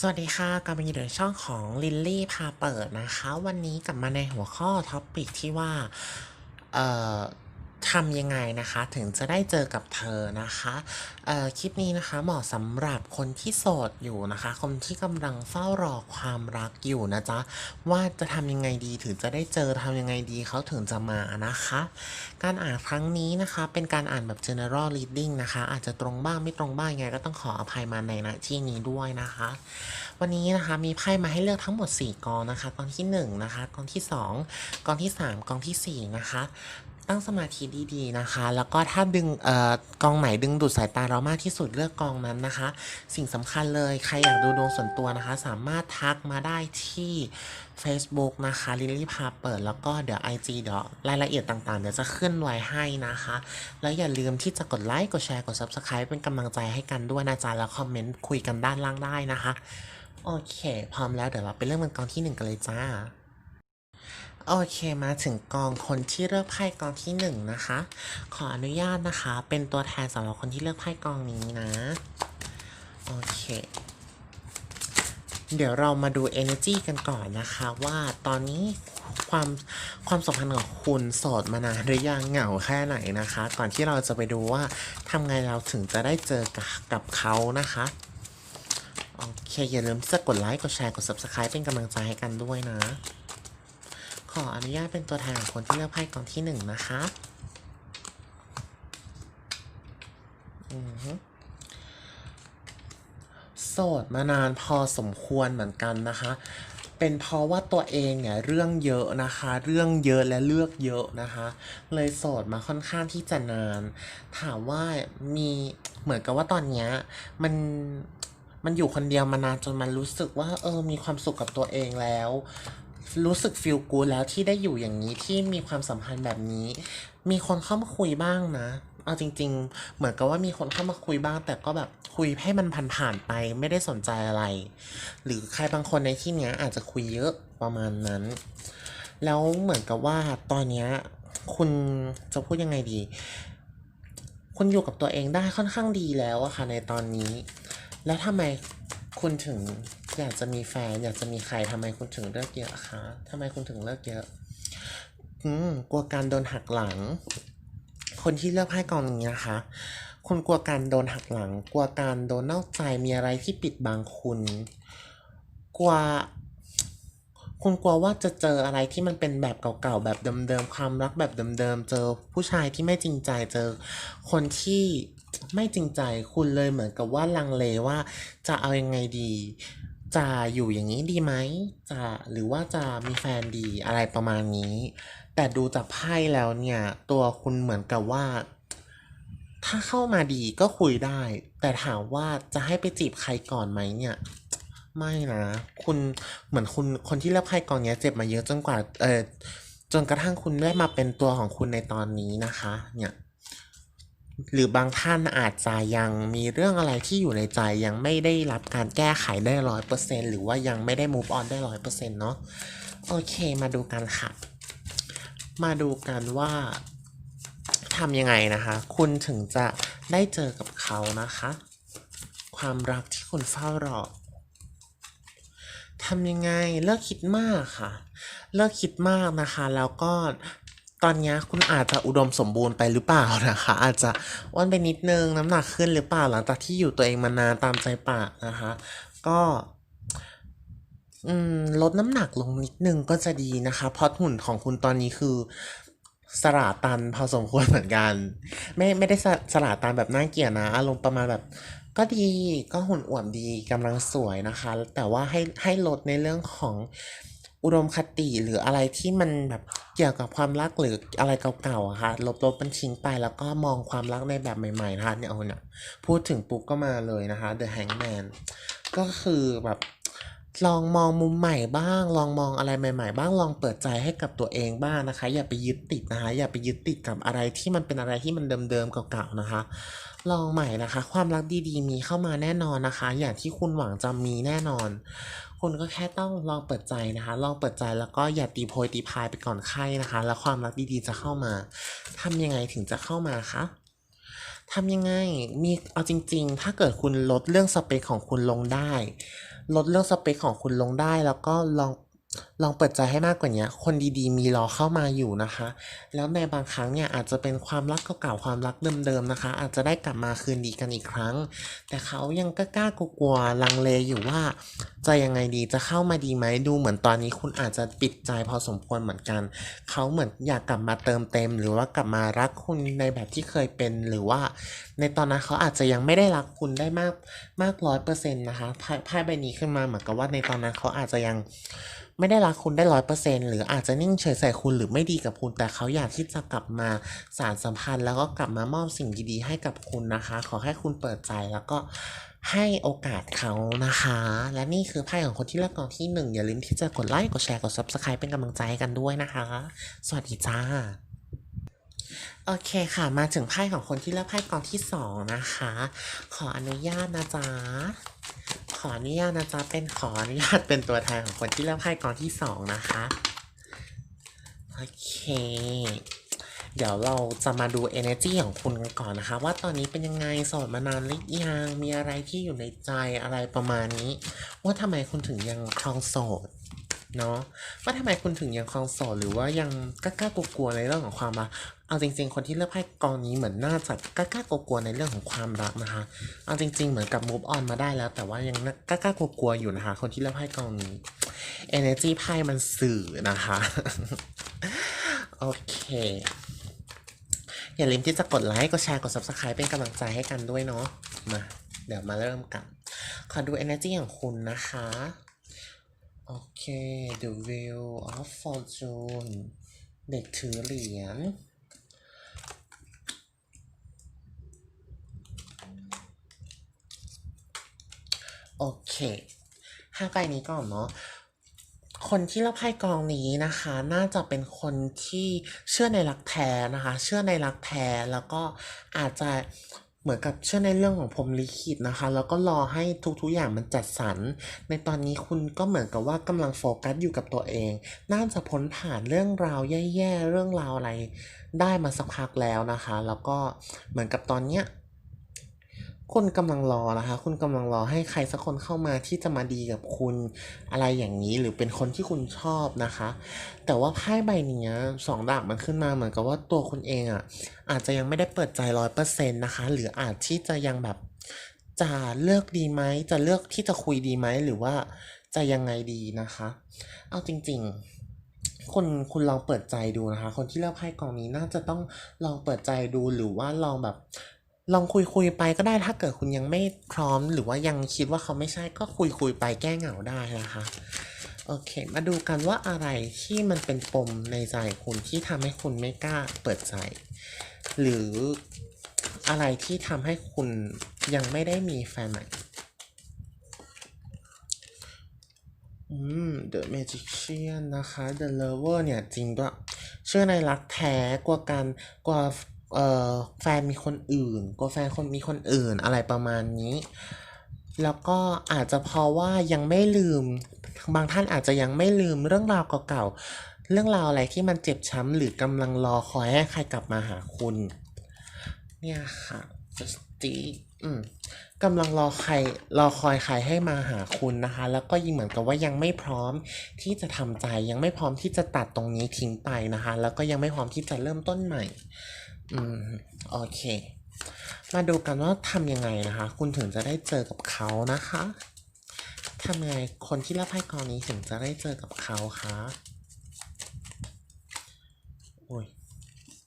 สวัสดีค่ะกลับมาอยู่ในช่องของลิลลี่พาเปิดนะคะ วันนี้กลับมาในหัวข้อท็อปิกที่ว่า เอ่อ ทำยังไงนะคะถึงจะได้เจอกับเธอนะคะคลิปนี้นะคะเหมาะสำหรับคนที่โสดอยู่นะคะ คนที่กำลังเฝ้ารอความรักอยู่นะจ๊ะว่าจะทำยังไงดีถึงจะได้เจอทำยังไงดีเขาถึงจะมานะคะ การอ่านครั้งนี้นะคะ เป็นการอ่านแบบ general reading นะคะ อาจจะตรงบ้างไม่ตรงบ้างยังไงก็ต้องขออภัยมาในณที่นี้ด้วยนะคะ วันนี้นะคะมีไพ่มาให้เลือกทั้งหมด 4กองนะคะกองที่1นะคะกองที่ 2กองที่ 3กองทีสี่4นะคะ ตั้งสมาธิดีๆนะคะ แล้วก็ถ้าดึงเอ่อกองไหนดึงดูดสายตาเรามากที่สุดเลือกกองนั้นนะคะ สิ่งสำคัญเลยใครอยากดูดวงส่วนตัวนะคะ สามารถทักมาได้ที่ Facebook นะคะลิลลี่พาเปิดแล้วก็เดี๋ยว IG เดี๋ยวรายละเอียดต่างๆ เดี๋ยวจะขึ้นไว้ให้นะคะ แล้วอย่าลืมที่จะกดไลค์ กดแชร์ กด Subscribe เป็นกำลังใจให้กันด้วยนะจ๊ะแล้วคอมเมนต์คุยกันด้านล่างได้นะคะ โอเค พร้อมแล้วเดี๋ยวเราไปเริ่มกันกองที่หนึ่งกันเลยจ้า โอเคมาถึงกองคนที่เลือกไพ่กองที่หนึ่งนะคะ ขออนุญาตนะคะ เป็นตัวแทนสำหรับคนที่เลือกไพ่กองนี้นะ โอเค เดี๋ยวเรามาดู energy กันก่อนนะคะว่าตอนนี้ความความสัมพันธ์ของคุณโสดมานานหรือยังเหงาแค่ไหนนะคะ ก่อนที่เราจะไปดูว่าทำไงเราถึงจะได้เจอกับกับเขานะคะโอเคอย่าลืมที่จะกดไลค์กดแชร์กด subscribe เป็นกำลังใจให้กันด้วยนะ ออนุญาตเป็นตัวแทนของคนที่เลือกไพ่กองที่หนึ่งนะคะอือฮึโสดมานานพอสมควรเหมือนกันนะคะ เป็นเพราะว่าตัวเองเนี่ยเรื่องเยอะนะคะ เรื่องเยอะและเลือกเยอะนะคะ เลยโสดมาค่อนข้างที่จะนาน ถามว่ามีเหมือนกับว่าตอนเนี้ยมันมันอยู่คนเดียวมานานจนมันรู้สึกว่าเออมีความสุขกับตัวเองแล้ว รู้สึกฟีลกูแล้วที่ได้อยู่อย่างนี้ที่มีความสัมพันธ์แบบนี้ มีคนเข้ามาคุยบ้างนะเอาจริง ๆ เหมือนกับว่ามีคนเข้ามาคุยบ้าง แต่ก็แบบคุยให้มันผ่านๆไปไม่ได้สนใจอะไร หรือใครบางคนในที่เนี้ยอาจจะคุยเยอะประมาณนั้น แล้วเหมือนกับว่าตอนเนี้ยคุณจะพูดยังไงดี คุณอยู่กับตัวเองได้ค่อนข้างดีแล้วอะค่ะในตอนนี้ แล้วทำไมคุณถึง อยากจะมีแฟนอยากจะมีใครทำไมคุณถึงเลิกเยอะคะทำไมคุณถึงเลิกเยอะ อืมกลัวการโดนหักหลัง คนที่เลือกไพ่กองนี้นะคะ คุณกลัวการโดนหักหลัง กลัวการโดนนอกใจมีอะไรที่ปิดบังคุณ กลัวคุณกลัวว่าจะเจออะไรที่มันเป็นแบบเก่าๆแบบเดิมๆความรักแบบเดิมๆเจอผู้ชายที่ไม่จริงใจเจอ คนที่ไม่จริงใจคุณเลยเหมือนกับว่าลังเลว่าจะเอายังไงดี จะอยู่อย่างนี้ดีไหมจะหรือว่าจะมีแฟนดีอะไรประมาณนี้ แต่ดูจากไพ่แล้วเนี่ย ตัวคุณเหมือนกับว่า ถ้าเข้ามาดีก็คุยได้ แต่ถามว่าจะให้ไปจีบใครก่อนไหมเนี่ย ไม่นะ คุณเหมือนคุณคนที่เลือกไพ่กองเนี้ยเจ็บมาเยอะจนกว่าเออจนกระทั่งคุณได้มาเป็นตัวของคุณในตอนนี้นะคะ เนี่ย หรือบางท่านอาจจะยังมีเรื่องอะไรที่อยู่ในใจยังไม่ได้รับการแก้ไขได้ร้อยเปอร์เซ็นหรือว่ายังไม่ได้ move on ได้ร้อยเปอร์เซ็นเนาะโอเคมาดูกันค่ะ มาดูกันว่าทำยังไงนะคะ คุณถึงจะได้เจอกับเขานะคะ ความรักที่คุณเฝ้ารอทำยังไงเลิกคิดมากค่ะ เลิกคิดมากนะคะ แล้วก็ ตอนนี้คุณอาจจะอุดมสมบูรณ์ไปหรือเปล่านะคะ อาจจะอ้วนไปนิดนึงน้ำหนักขึ้นหรือเปล่าหลังจากที่อยู่ตัวเองมานานตามใจปากนะคะ ก็อลดน้ำหนักลงนิดนึงก็จะดีนะคะเพราะหุ่นของคุณตอนนี้คือสลาตันพอสมควรเหมือนกัน ไม่ไม่ได้สสลาตันแบบน่าเกลียดนะ อารมณ์ประมาณแบบ ก็ดีก็หุ่นอวบดีกำลังสวยนะคะ แต่ว่าให้ให้ลดในเรื่องของ อุดมคติหรืออะไรที่มันแบบเกี่ยวกับความรักหรืออะไรเก่าๆอะค่ะลบลบมันทิ้งไปแล้วก็มองความรักในแบบใหม่ๆนะคะเนี่ยเอาเนี่ยพูดถึงปุ๊บก็มาเลยนะคะ The Hangman ก็คือแบบลองมองมุมใหม่บ้าง ลองมองอะไรใหม่ ๆ บ้างลองเปิดใจให้กับตัวเองบ้างนะคะ อย่าไปยึดติดนะคะ อย่าไปยึดติดกับอะไรที่มันเป็นอะไรที่มันเดิมๆเก่าๆนะคะ ลองใหม่นะคะ ความรักดีๆ มีเข้ามาแน่นอนนะคะ อย่างที่คุณหวังจะมีแน่นอน คุณก็แค่ต้องลองเปิดใจนะคะ ลองเปิดใจแล้วก็อย่าตีโพยตีพายไปก่อนไข้นะคะ แล้วความรักดีๆจะเข้ามาทำยังไงถึงจะเข้ามาคะทำยังไงมีเอาจริง ๆ ถ้าเกิดคุณลดเรื่องสเปคของคุณลงได้ ลดเรื่องสเปคของคุณลงได้ แล้วก็ลอง ลองเปิดใจให้มากกว่านี้คนดีๆ มีรอเข้ามาอยู่นะคะ แล้วในบางครั้งเนี่ยอาจจะเป็นความรักเก่าๆความรักเดิมๆนะคะ อาจจะได้กลับมาคืนดีกันอีกครั้ง แต่เขายังกล้าๆกลัวๆลังเลอยู่ว่า จะยังไงดีจะเข้ามาดีไหมดูเหมือนตอนนี้คุณอาจจะปิดใจพอสมควรเหมือนกัน เขาเหมือนอยากกลับมาเติมเต็ม หรือว่ากลับมารักคุณในแบบที่เคยเป็นหรือว่า ในตอนนั้นเขาอาจจะยังไม่ได้รักคุณได้มากมาก100%นต์นะคะไพ่ใบนี้ขึ้นมาเหมือนกับว่าในตอนนั้นเขาอาจจะยัง ไม่ได้รักคุณได้100%หรืออาจจะนิ่งเฉยใส่คุณหรือไม่ดีกับคุณ แต่เขาอยากที่จะกลับมาสานสัมพันธ์ แล้วก็กลับมามอบสิ่งดีๆให้กับคุณนะคะ ขอให้คุณเปิดใจแล้วก็ให้โอกาสเขานะคะ และนี่คือไพ่ของคนที่เลือกกองที่ 1 อย่าลืมที่จะกดไลค์กดแชร์กด Subscribe เป็นกำลังใจกันด้วยนะคะ สวัสดีจ้าโอเคค่ะมาถึงไพ่ของคนที่เลือกไพ่กองที่ 2 นะคะ ขออนุญาตนะจ๊ะ ขออนุญาตนะจ๊ะเป็นขออนุญาตเป็นตัวแทนของคนที่เลือกไพ่กองที่2นะคะ โอเค เดี๋ยวเราจะมาดู energy ของคุณกันก่อนนะคะ ว่าตอนนี้เป็นยังไงโสดมานานหรือยัง มีอะไรที่อยู่ในใจอะไรประมาณนี้ ว่าทำไมคุณถึงยังครองโสดเนาะว่าทำไมคุณถึงยังครองโสดหรือว่ายังกล้ากลัวๆในเรื่องของความรัก เอาจริง ๆ คนที่เลือกไพ่กองนี้เหมือนน่าจะกล้ากลัวๆในเรื่องของความรักนะคะ เอาจริง ๆ เหมือนกับ move on มาได้แล้ว แต่ว่ายังกล้ากลัวๆอยู่นะคะ คนที่เลือกไพ่กองนี้ energy ไพ่มันสื่อนะคะ โอเค อย่าลืมที่จะกดไลค์ กดแชร์ กด subscribe เป็นกำลังใจให้กันด้วยเนาะ มา เดี๋ยวมาเริ่มกัน ขอดู energy ของคุณนะคะ โอเค The Wheel of Fortune เด็กถือเหรียญ โอเคห้าใบนี้ก่อนเนาะคนที่รับไพ่กองนี้นะคะ น่าจะเป็นคนที่เชื่อในรักแท้นะคะ เชื่อในรักแท้แล้วก็อาจจะเหมือนกับเชื่อในเรื่องของพรมลิขิตนะคะ แล้วก็รอให้ทุกๆอย่างมันจัดสรร ในตอนนี้คุณก็เหมือนกับว่ากำลังโฟกัสอยู่กับตัวเอง น่าจะพ้นผ่านเรื่องราวแย่ๆเรื่องราวอะไร ได้มาสักพักแล้วนะคะ แล้วก็เหมือนกับตอนเนี้ย คุณกำลังรอนะคะ คุณกำลังรอให้ใครสักคนเข้ามาที่จะมาดีกับคุณอะไรอย่างนี้ หรือเป็นคนที่คุณชอบนะคะ แต่ว่าไพ่ใบนี้สองดาบมันขึ้นมาเหมือนกับว่าตัวคุณเองอะอาจจะยังไม่ได้เปิดใจร้อยเปอร์เซ็นต์นะคะ หรืออาจที่จะยังแบบจะเลือกดีไหมจะเลือกที่จะคุยดีไหมหรือว่าจะยังไงดีนะคะ เอาจริง ๆคุณคุณลองเปิดใจดูนะคะ คนที่เลือกไพ่กองนี้น่าจะต้องลองเปิดใจดูหรือว่าลองแบบ ลองคุยคุยไปก็ได้ถ้าเกิดคุณยังไม่พร้อม หรือว่ายังคิดว่าเขาไม่ใช่ก็คุยคุยไปแก้เหงาได้นะคะโอเค มาดูกันว่าอะไรที่มันเป็นปมในใจคุณที่ทำให้คุณไม่กล้าเปิดใจ หรืออะไรที่ทำให้คุณยังไม่ได้มีแฟนใหม่อืม The Magician นะคะ The Lover เนี่ย จริงด้วยเชื่อในรักแท้กลัวการกลัว เอ่อแฟนมีคนอื่นกลัวแฟนคนมีคนอื่นอะไรประมาณนี้ แล้วก็อาจจะเพราะว่ายังไม่ลืม บางท่านอาจจะยังไม่ลืมเรื่องราวเก่าๆเรื่องราวอะไรที่มันเจ็บช้ำหรือกำลังรอคอยให้ใครกลับมาหาคุณ เนี่ยค่ะ just deep อืมกำลังรอใครรอคอยใครให้มาหาคุณนะคะ แล้วก็ยิ่งเหมือนกับว่ายังไม่พร้อมที่จะทำใจ ยังไม่พร้อมที่จะตัดตรงนี้ทิ้งไปนะคะ แล้วก็ยังไม่พร้อมที่จะเริ่มต้นใหม่ อืมโอเค มาดูกันว่าทำยังไงนะคะ คุณถึงจะได้เจอกับเขานะคะทำยังไงคนที่รับไพ่กองนี้ถึงจะได้เจอกับเขาคะโอ้ย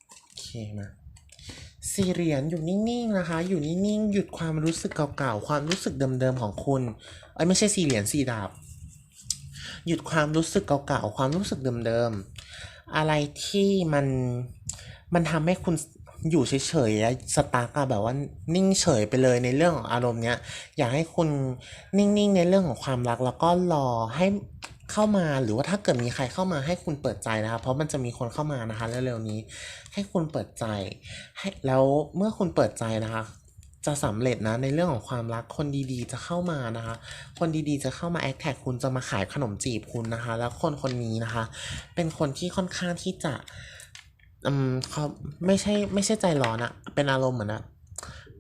โอเคมา สี่เหรียญอยู่นิ่งๆนะคะ อยู่นิ่งๆหยุดความรู้สึกเก่าๆความรู้สึกเดิมๆของคุณเอ้ไม่ใช่สี่เหรียญสี่ดาบ หยุดความรู้สึกเก่าๆความรู้สึกเดิมๆอะไรที่มันมันทำให้คุณอยู่เฉยๆอะสตาร์กแบบว่านิ่งเฉยไปเลยในเรื่องของอารมณ์เนี้ยอยากให้คุณนิ่งๆในเรื่องของความรักแล้วก็รอให้ เข้ามาหรือว่าถ้าเกิดมีใครเข้ามาให้คุณเปิดใจนะคะเพราะมันจะมีคนเข้ามานะคะเร็วๆนี้ ให้คุณเปิดใจให้แล้วเมื่อคุณเปิดใจนะคะ จะสำเร็จนะในเรื่องของความรักคนดีๆ จะเข้ามานะคะ คนดีๆจะเข้ามาแอคแท็กคุณจะมาขายขนมจีบคุณนะคะ แล้วคนคนนี้นะคะ เป็นคนที่ค่อนข้างที่จะอืมเขาไม่ใช่ไม่ใช่ใจร้อนอะเป็นอารมณ์เหมือนอะ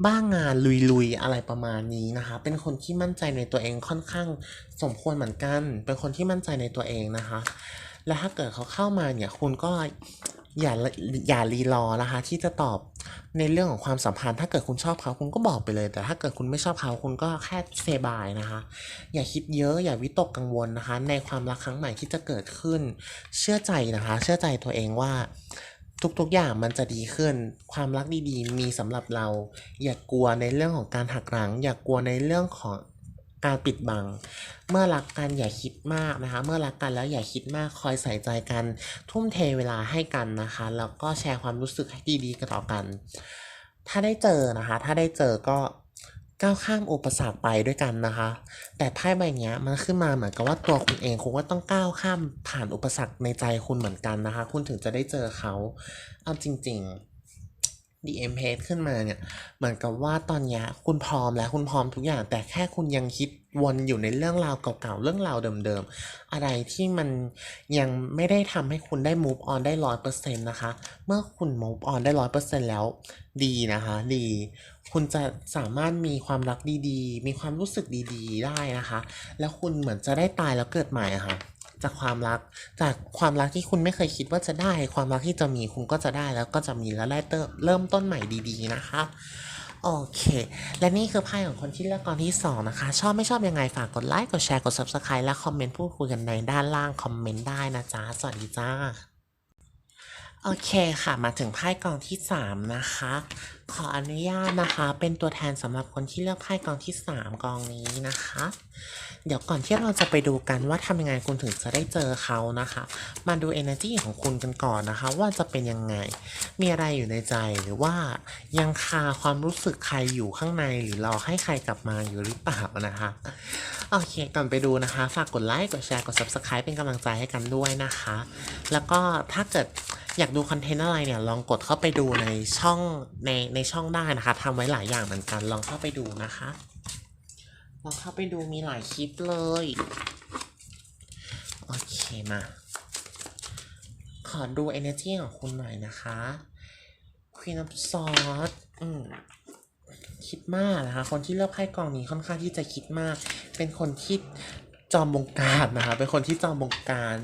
บ้างงานลุยๆอะไรประมาณนี้นะคะ เป็นคนที่มั่นใจในตัวเองค่อนข้างสมควรเหมือนกัน เป็นคนที่มั่นใจในตัวเองนะคะ และถ้าเกิดเขาเข้ามาเนี่ยคุณก็อย่าอย่ารีรอนะคะ ที่จะตอบในเรื่องของความสัมพันธ์ ถ้าเกิดคุณชอบเขาคุณก็บอกไปเลย แต่ถ้าเกิดคุณไม่ชอบเขาคุณก็แค่เซบายนะคะ อย่าคิดเยอะอย่าวิตกกังวลนะคะ ในความรักครั้งใหม่ที่จะเกิดขึ้น เชื่อใจนะคะ เชื่อใจตัวเองว่า ทุกๆอย่างมันจะดีขึ้น ความรักดีๆ มีสำหรับเรา อย่ากลัวในเรื่องของการหักหลัง อย่ากลัวในเรื่องของการปิดบัง เมื่อรักกันอย่าคิดมากนะคะ เมื่อรักกันแล้วอย่าคิดมาก คอยใส่ใจกัน ทุ่มเทเวลาให้กันนะคะ แล้วก็แชร์ความรู้สึกให้ดีๆกันต่อกัน ถ้าได้เจอนะคะ ถ้าได้เจอก็ ก้าวข้ามอุปสรรคไปด้วยกันนะคะ แต่ไพ่ใบนี้มันขึ้นมาเหมือนกับว่าตัวคุณเองคุณก็ต้องก้าวข้ามผ่านอุปสรรคในใจคุณเหมือนกันนะคะ คุณถึงจะได้เจอเขาเอาจริง ๆ DM p a g e ขึ้นมาเนี่ย เหมือนกับว่าตอนนี้คุณพร้อมแล้วคุณพร้อมทุกอย่าง แต่แค่คุณยังคิดวนอยู่ในเรื่องราวเก่าๆ เรื่องราวเดิมๆ อะไรที่มันยังไม่ได้ทำให้คุณได้ move on ได้ร้อยเปอร์เซ็นต์นะคะ เมื่อคุณ move on ได้ร้อยเปอร์เซ็นต์แล้ว ดีนะคะ ดี คุณจะสามารถมีความรักดีๆ มีความรู้สึกดีๆ ได้นะคะ แล้วคุณเหมือนจะได้ตายแล้วเกิดใหม่ะค่ะ จากความรัก จากความรักที่คุณไม่เคยคิดว่าจะได้ ความรักที่จะมีคุณก็จะได้แล้วก็จะมีแล้วได้เติมเริ่มต้นใหม่ดี ๆ นะคะโอเค และนี่คือไพ่ของคนที่เลือกกองที่ 2 นะคะ ชอบไม่ชอบยังไง ฝากกดไลค์ กดแชร์ กด Subscribe และคอมเมนต์พูดคุยกันในด้านล่างคอมเมนต์ได้นะจ๊ะ สวัสดีจ้า โอเคค่ะ มาถึงไพ่กองที่ 3 นะคะ ขออนุญาตนะคะ เป็นตัวแทนสำหรับคนที่เลือกไพ่กองที่ 3 กองนี้นะคะ เดี๋ยวก่อนที่เราจะไปดูกันว่าทำยังไงคุณถึงจะได้เจอเขานะคะ มาดู energy ของคุณกันก่อนนะคะ ว่าจะเป็นยังไง มีอะไรอยู่ในใจหรือว่ายังคาความรู้สึกใครอยู่ข้างในหรือรอให้ใครกลับมาอยู่หรือเปล่านะคะโอเคก่อนไปดูนะคะ ฝากกดไลค์กดแชร์กด subscribe เป็นกำลังใจให้กันด้วยนะคะ แล้วก็ถ้าเกิด อยากดูคอนเทนต์อะไรเนี่ยลองกดเข้าไปดูในช่องในในช่องได้นะคะทำไว้หลายอย่างเหมือนกันลองเข้าไปดูนะคะลองเข้าไปดูมีหลายคลิปเลยโอเคมา ขอดู energy ของคุณหน่อยนะคะ Queen of Swords อืมคิดมากนะคะ คนที่เลือกไพ่กองนี้ค่อนข้างที่จะคิดมาก เป็นคนที่จอมบงการนะคะ เป็นคนที่จอมบงการ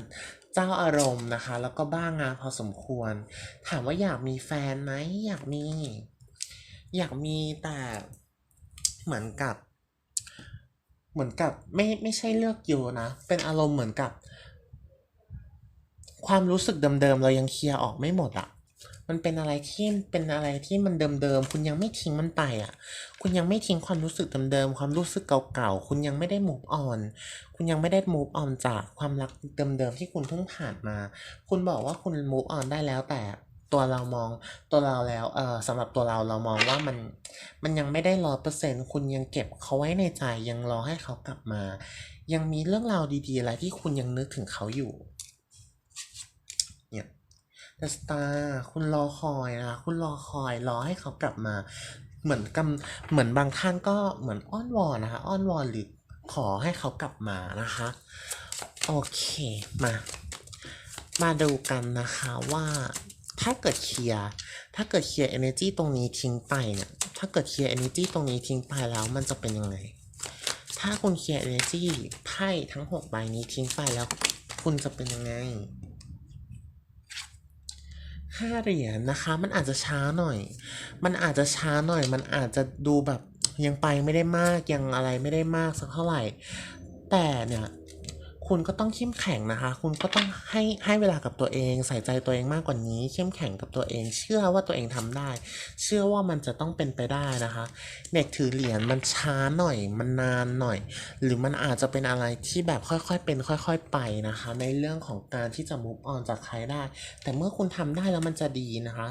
เจ้าอารมณ์นะคะ แล้วก็บ้างงานพอสมควร ถามว่าอยากมีแฟนไหมอยากมี อยากมีแต่เหมือนกับ เหมือนกับไม่ไม่ใช่เลือกอยู่นะ เป็นอารมณ์เหมือนกับ ความรู้สึกเดิมๆเรายังเคลียร์ออกไม่หมดอะ มันเป็นอะไรที่เป็นอะไรที่มันเดิมๆ คุณยังไม่ทิ้งมันไปอะ คุณยังไม่ทิ้งความรู้สึกเดิมๆ ความรู้สึกเก่าๆ คุณยังไม่ได้ move on คุณยังไม่ได้ move on จากความรักเดิมๆ ที่คุณเพิ่งผ่านมา คุณบอกว่าคุณ move on ได้แล้วแต่ตัวเรามองตัวเราแล้วเออสำหรับตัวเราเรามองว่ามันมันยังไม่ได้ร้อยเปอร์เซ็นคุณยังเก็บเขาไว้ในใจยังรอให้เขากลับมา ยังมีเรื่องราวดีๆ อะไรที่คุณยังนึกถึงเขาอยู่ เนี่ย The Star คุณรอคอยนะคะคุณรอคอยรอให้เขากลับมา เหมือนกำเหมือนบางท่านก็เหมือนอ้อนวอนนะคะอ้อนวอนหรือขอให้เขากลับมานะคะ โอเคมา มาดูกันนะคะว่าถ้าเกิดเคลียร์ถ้าเกิดเคลียร์ energy ตรงนี้ทิ้งไปเนี่ยถ้าเกิดเคลียร์ energy ตรงนี้ทิ้งไปแล้วมันจะเป็นยังไง ถ้าคุณเคลียร์ energy ไพ่ทั้งหกใบนี้ทิ้งไปแล้ว คุณจะเป็นยังไง ห้าเหรียญนะคะ มันอาจจะช้าหน่อย มันอาจจะช้าหน่อย มันอาจจะดูแบบยังไปไม่ได้มากยังอะไรไม่ได้มากสักเท่าไหร่ แต่เนี่ย คุณก็ต้องเข้มแข็งนะคะ คุณก็ต้องให้ให้เวลากับตัวเอง ใส่ใจตัวเองมากกว่านี้ เข้มแข็งกับตัวเอง เชื่อว่าตัวเองทำได้ เชื่อว่ามันจะต้องเป็นไปได้นะคะ เด็กถือเหรียญมันช้าหน่อย มันนานหน่อย หรือมันอาจจะเป็นอะไรที่แบบค่อยๆเป็น ค่อย ๆ ไปนะคะ ในเรื่องของการที่จะ move on จากใครได้ แต่เมื่อคุณทำได้แล้วมันจะดีนะคะ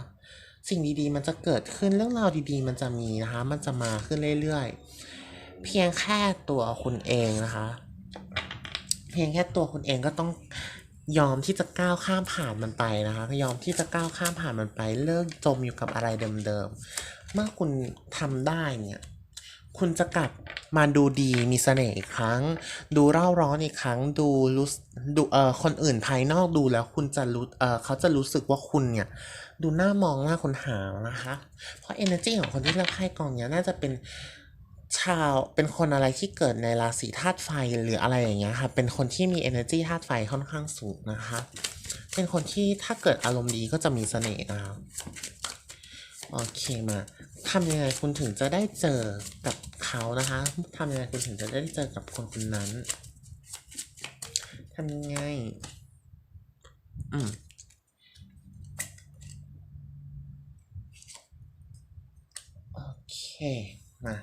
สิ่งดีๆ มันจะเกิดขึ้นเรื่องราวดีๆ มันจะมีนะคะ มันจะมาขึ้นเรื่อยๆ เพียงแค่ตัวคุณเองนะคะ พียงแค่ตัวคุณเองก็ต้องยอมที่จะก้าวข้ามผ่านมันไปนะคะ ยอมที่จะก้าวข้ามผ่านมันไป เลิกจมอยู่กับอะไรเดิมๆ เมื่อคุณทำได้เนี่ย คุณจะกลับมาดูดีมีเสน่ห์อีกครั้ง ดูเร่าร้อนอีกครั้ง ดูรู้สึดูเอ่อคนอื่นภายนอกดูแล้วคุณจะรู้เอ่อเขาจะรู้สึกว่าคุณเนี่ย ดูน่ามองน่าคนหานะคะ เพราะ energy ของคนที่เลือกไพ่กองเนี้ยน่าจะเป็น ชาวเป็นคนอะไรที่เกิดในราศีธาตุไฟหรืออะไรอย่างเงี้ยค่ะ เป็นคนที่มี energy ธาตุไฟค่อนข้างสูงนะคะ เป็นคนที่ถ้าเกิดอารมณ์ดีก็จะมีเสน่ห์นะคะโอเคมาทำยังไงคุณถึงจะได้เจอกับเขานะคะทำยังไงคุณถึงจะได้เจอกับคนคนนั้นทำยังไง อืมโอเค มา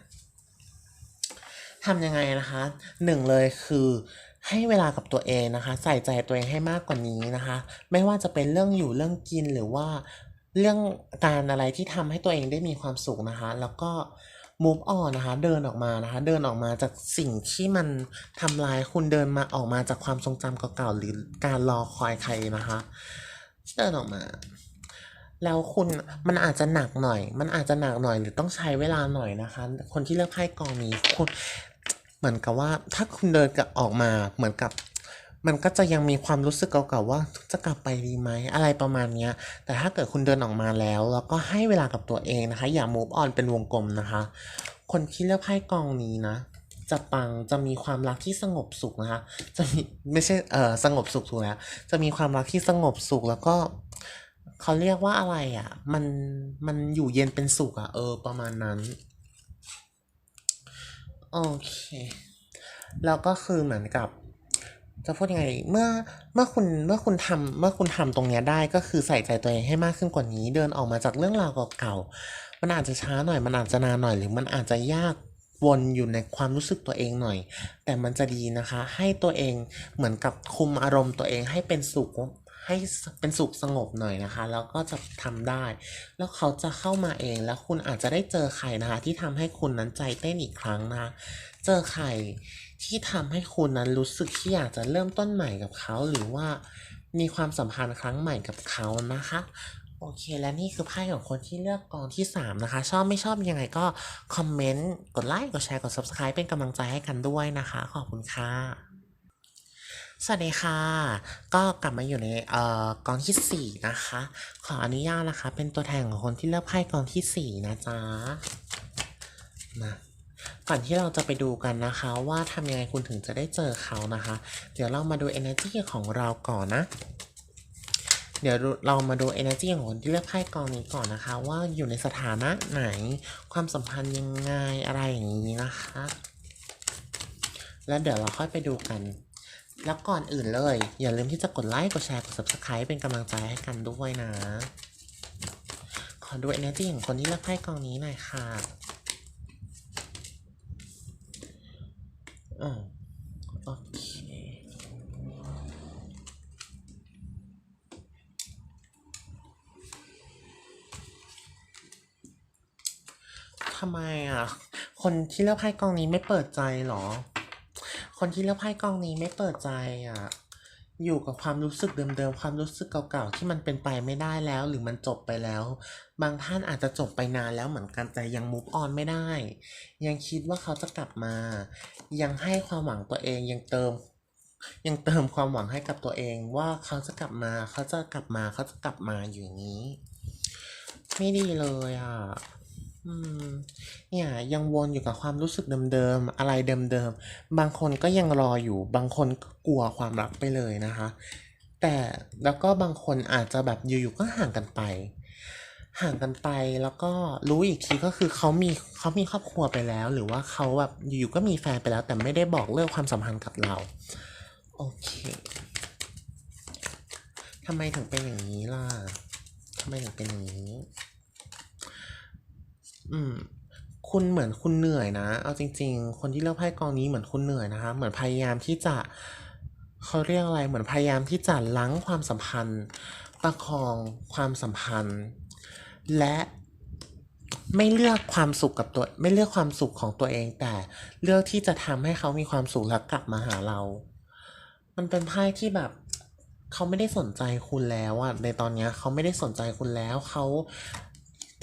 ทำยังไงนะคะหนึ่งเลยคือให้เวลากับตัวเองนะคะ ใส่ใจตัวเองให้มากกว่านี้นะคะ ไม่ว่าจะเป็นเรื่องอยู่เรื่องกินหรือว่าเรื่องการอะไรที่ทำให้ตัวเองได้มีความสุขนะคะ แล้วก็ move on นะคะ เดินออกมานะคะ เดินออกมาจากสิ่งที่มันทำลายคุณเดินมาออกมาจากความทรงจำเก่าๆหรือการรอคอยใครนะคะ เดินออกมา แล้วคุณมันอาจจะหนักหน่อย มันอาจจะหนักหน่อยหรือต้องใช้เวลาหน่อยนะคะ คนที่เลือกไพ่กองนี้คุณ เหมือนกับว่าถ้าคุณเดินกับออกมาเหมือนกับ มันก็จะยังมีความรู้สึกเก่าๆว่าจะกลับไปดีไหมอะไรประมาณเนี้ย แต่ถ้าเกิดคุณเดินออกมาแล้ว แล้วก็ให้เวลากับตัวเองนะคะ อย่า move on เป็นวงกลมนะคะ คนที่เลือกไพ่กองนี้นะจะปังจะมีความรักที่สงบสุขนะคะ จะมีไม่ใช่เออสงบสุขถูกแล้ว จะมีความรักที่สงบสุขแล้วก็เขาเรียกว่าอะไรอะ มันมันอยู่เย็นเป็นสุขอะเออประมาณนั้น โอเค แล้วก็คือเหมือนกับ จะพูดยังไง เมื่อเมื่อคุณเมื่อคุณทำเมื่อคุณทำตรงเนี้ยได้ก็คือใส่ใจตัวเองให้มากขึ้นกว่านี้ เดินออกมาจากเรื่องราวเก่าๆมันอาจจะช้าหน่อย มันอาจจะนานหน่อย หรือมันอาจจะยากวนอยู่ในความรู้สึกตัวเองหน่อย แต่มันจะดีนะคะ ให้ตัวเองเหมือนกับคุมอารมณ์ตัวเองให้เป็นสุข ให้เป็นสุขสงบหน่อยนะคะ แล้วก็จะทำได้ แล้วเขาจะเข้ามาเองแล้วคุณอาจจะได้เจอใครนะคะ ที่ทำให้คุณนั้นใจเต้นอีกครั้งนะคะเจอใครที่ทำให้คุณนั้นรู้สึกที่อยากจะเริ่มต้นใหม่กับเขาหรือว่ามีความสัมพันธ์ครั้งใหม่กับเขานะคะโอเค และนี่คือไพ่ของคนที่เลือกกองที่ 3 นะคะ ชอบไม่ชอบยังไงก็ คอมเมนต์ กดไลค์ กดแชร์ กด Subscribe เป็นกำลังใจให้กันด้วยนะคะ ขอบคุณค่ะ สวัสดีค่ะ ก็กลับมาอยู่ในเอ่อกองทีสี่ 4 นะคะ ขออนุญาตนะคะ เป็นตัวแทนของคนที่เลือกไพ่กองที่ 4 นะจ๊ะมาก่อนที่เราจะไปดูกันนะคะ ว่าทำยังไงคุณถึงจะได้เจอเขานะคะ เดี๋ยวเรามาดู energy ของเราก่อนนะ เดี๋ยวเรามาดู energy ของคนที่เลือกไพ่กองนี้ก่อนนะคะ ว่าอยู่ในสถานะไหน ความสัมพันธ์ยังไงอะไรอย่างนี้นะคะ แล้วเดี๋ยวเราค่อยไปดูกัน แล้วก่อนอื่นเลย อย่าลืมที่จะกดไลค์ กดแชร์ กด subscribe เป็นกำลังใจให้กันด้วยนะ ขอดู energy ของคนที่เลือกไพ่กองนี้หน่อยค่ะอืมโอเคทำไมอะ คนที่เลือกไพ่กองนี้ไม่เปิดใจเหรอ คนที่เลือกไพ่กองนี้ไม่เปิดใจอะ อยู่กับความรู้สึกเดิมๆ ความรู้สึกเก่าๆ ที่มันเป็นไปไม่ได้แล้ว หรือมันจบไปแล้ว บางท่านอาจจะจบไปนานแล้วเหมือนกันแต่ยัง move on ไม่ได้ ยังคิดว่าเขาจะกลับมา ยังให้ความหวังตัวเองยังเติม ยังเติมความหวังให้กับตัวเองว่าเขาจะกลับมา เขาจะกลับมา เขาจะกลับมาอยู่อย่างนี้ ไม่ดีเลยอะ อืมเนี่ยยังวนอยู่กับความรู้สึกเดิมๆอะไรเดิมๆบางคนก็ยังรออยู่ บางคนก็กลัวความรักไปเลยนะคะ แต่แล้วก็บางคนอาจจะแบบอยู่ๆก็ห่างกันไป ห่างกันไปแล้วก็รู้อีกทีก็คือเขามีเขามีครอบครัวไปแล้ว หรือว่าเขาแบบอยู่ๆก็มีแฟนไปแล้ว แต่ไม่ได้บอกเลิกความสัมพันธ์กับเราโอเคทำไมถึงเป็นอย่างนี้ล่ะทำไมถึงเป็นอย่างนี้ อืม คุณเหมือนคุณเหนื่อยนะ เอาจริง ๆ คนที่เลือกไพ่กองนี้เหมือนคุณเหนื่อยนะคะ เหมือนพยายามที่จะเขาเรียกอะไร เหมือนพยายามที่จะล้างความสัมพันธ์ ประคองความสัมพันธ์ และไม่เลือกความสุขกับตัว ไม่เลือกความสุขของตัวเอง แต่เลือกที่จะทำให้เขามีความสุขแล้วกลับมาหาเรา มันเป็นไพ่ที่แบบเขาไม่ได้สนใจคุณแล้วอะในตอนเนี้ยเขาไม่ได้สนใจคุณแล้วเขา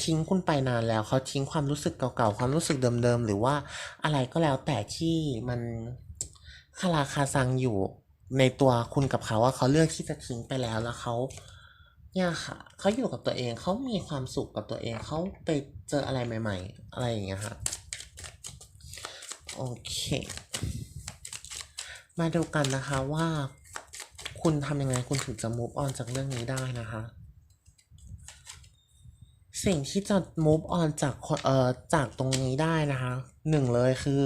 ทิ้งคุณไปนานแล้วเขาทิ้งความรู้สึกเก่าๆความรู้สึกเดิมๆหรือว่าอะไรก็แล้วแต่ที่มันคาราคาซังอยู่ในตัวคุณกับเขาว่าเขาเลือกที่จะทิ้งไปแล้วแล้วเขาเนี่ยค่ะเขาอยู่กับตัวเองเขามีความสุขกับตัวเองเขาไปเจออะไรใหม่ ๆ อะไรอย่างเงี้ยค่ะโอเค มาดูกันนะคะว่า คุณทำยังไงคุณถึงจะ move on จากเรื่องนี้ได้นะคะ สิ่งที่จะ move on จากเอ่อจากตรงนี้ได้นะคะหนึ่งเลยคือ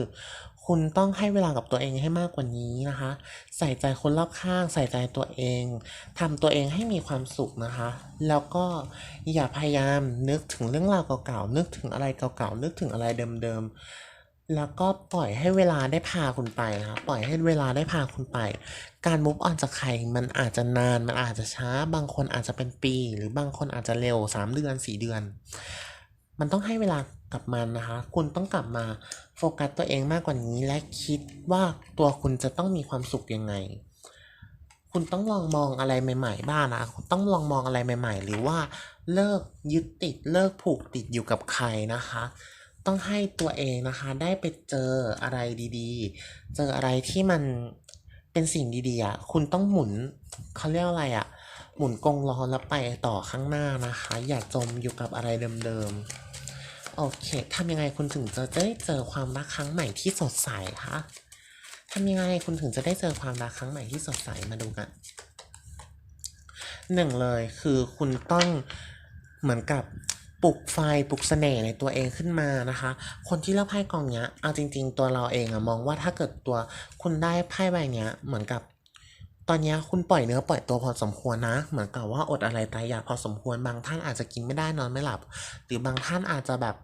คุณต้องให้เวลากับตัวเองให้มากกว่านี้นะคะ ใส่ใจคนรอบข้าง ใส่ใจตัวเองทำตัวเองให้มีความสุขนะคะ แล้วก็อย่าพยายามนึกถึงเรื่องราวเก่าๆนึกถึงอะไรเก่าๆนึกถึงอะไรเดิมๆแล้วก็ปล่อยให้เวลาได้พาคุณไปนะคะปล่อยให้เวลาได้พาคุณไป การ move on จากใครมันอาจจะนานมันอาจจะช้า บางคนอาจจะเป็นปี หรือบางคนอาจจะเร็ว 3 เดือน 4 เดือน มันต้องให้เวลากับมันนะคะ คุณต้องกลับมาโฟกัสตัวเองมากกว่านี้ และคิดว่าตัวคุณจะต้องมีความสุขยังไง คุณต้องลองมองอะไรใหม่ ๆ บ้างนะคุณต้องลองมองอะไรใหม่ ๆ หรือว่าเลิกยึดติดเลิกผูกติดอยู่กับใครนะคะต้องให้ตัวเองนะคะได้ไปเจออะไรดีๆ เจออะไรที่มัน เป็นสิ่งดีๆอะคุณต้องหมุนเขาเรียกอะไรอะ หมุนกงล้อแล้วไปต่อข้างหน้านะคะ อย่าจมอยู่กับอะไรเดิมๆ โอเคทำยังไงคุณถึงจะได้เจอความรักครั้งใหม่ที่สดใสคะทำยังไงคุณถึงจะได้เจอความรักครั้งใหม่ที่สดใสมาดูกันหนึ่งเลยคือคุณต้องเหมือนกับ ปลุกไฟปลุกเสน่ห์ในตัวเองขึ้นมานะคะ คนที่เลือกไพ่กองเนี้ยเอาจริง ๆ ตัวเราเองอะมองว่าถ้าเกิดตัวคุณได้ไพ่ใบเนี้ยเหมือนกับตอนเนี้ยคุณปล่อยเนื้อปล่อยตัวพอสมควรนะ เหมือนกับว่าอดอะไรตายอยากพอสมควรบางท่านอาจจะกินไม่ได้นอนไม่หลับ หรือบางท่านอาจจะแบบ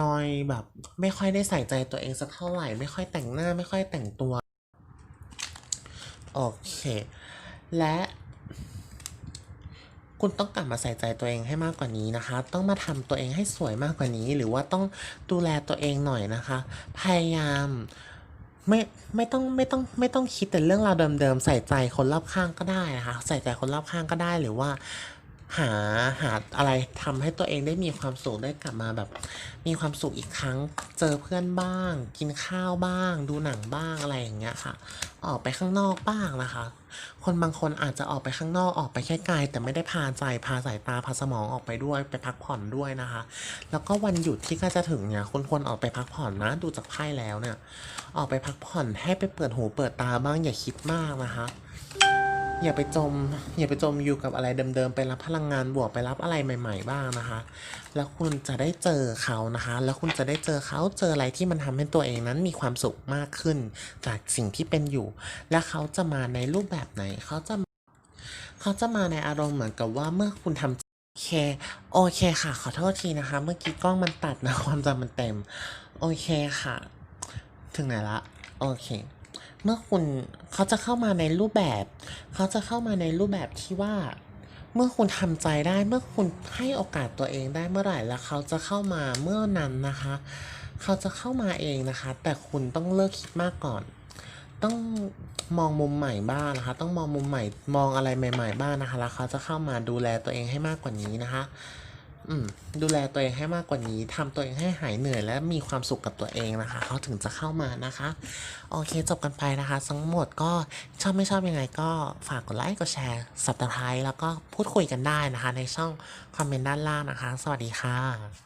น้อยๆแบบไม่ค่อยได้ใส่ใจตัวเองสักเท่าไหร่ ไม่ค่อยแต่งหน้าไม่ค่อยแต่งตัว โอเค และ คุณต้องกลับมาใส่ใจตัวเองให้มากกว่านี้นะคะ ต้องมาทำตัวเองให้สวยมากกว่านี้ หรือว่าต้องดูแลตัวเองหน่อยนะคะ พยายามไม่ไม่ต้องไม่ต้องไม่ต้องคิดแต่เรื่องราวเดิมๆใส่ใจคนรอบข้างก็ได้นะคะ ใส่ใจคนรอบข้างก็ได้หรือว่า หาหาอะไรทำให้ตัวเองได้มีความสุขได้กลับมาแบบ มีความสุขอีกครั้ง เจอเพื่อนบ้าง กินข้าวบ้าง ดูหนังบ้างอะไรอย่างเงี้ยค่ะ ออกไปข้างนอกบ้างนะคะ คนบางคนอาจจะออกไปข้างนอกออกไปแค่กาย แต่ไม่ได้พาใจพาสายตาพาสมองออกไปด้วยไปพักผ่อนด้วยนะคะ แล้วก็วันหยุดที่ใกล้จะถึงเนี่ยคุณควรออกไปพักผ่อนนะ ดูจากไพ่แล้วเนี่ย ออกไปพักผ่อนให้ไปเปิดหูเปิดตาบ้างอย่าคิดมากนะคะ อย่าไปจม อย่าไปจมอยู่กับอะไรเดิมๆ ไปรับพลังงานบวกไปรับอะไรใหม่ ๆ บ้างนะคะ แล้วคุณจะได้เจอเขานะคะ แล้วคุณจะได้เจอเขาเจออะไรที่มันทำให้ตัวเองนั้นมีความสุขมากขึ้น จากสิ่งที่เป็นอยู่ และเขาจะมาในรูปแบบไหน เขาจะเขาจะมาในอารมณ์เหมือนกับว่าเมื่อคุณทำโอเค โอเคค่ะ ขอโทษทีนะคะ เมื่อกี้กล้องมันตัดนะ ความจำมันเต็ม โอเคค่ะ ถึงไหนละ โอเค เมื่อคุณเขาจะเข้ามาในรูปแบบ เขาจะเข้ามาในรูปแบบที่ว่า เมื่อคุณทำใจได้เมื่อคุณให้โอกาสตัวเองได้เมื่อไหร่แล้วเขาจะเข้ามาเมื่อนั้นนะคะ เขาจะเข้ามาเองนะคะ แต่คุณต้องเลิกคิดมากก่อน ต้องมองมุมใหม่บ้างนะคะ ต้องมองมุมใหม่มองอะไรใหม่ ๆ บ้างนะคะแล้วเขาจะเข้ามาดูแลตัวเองให้มากกว่านี้นะคะ ดูแลตัวเองให้มากกว่านี้ทำตัวเองให้หายเหนื่อย และมีความสุขกับตัวเองนะคะเขาถึงจะเข้ามานะคะ โอเคจบกันไปนะคะ ทั้งหมดก็ชอบไม่ชอบยังไงก็ฝากกดไลค์กดแชร์สับตะไคร้แล้วก็พูดคุยกันได้นะคะ ในช่องคอมเมนต์ด้านล่างนะคะ สวัสดีค่ะ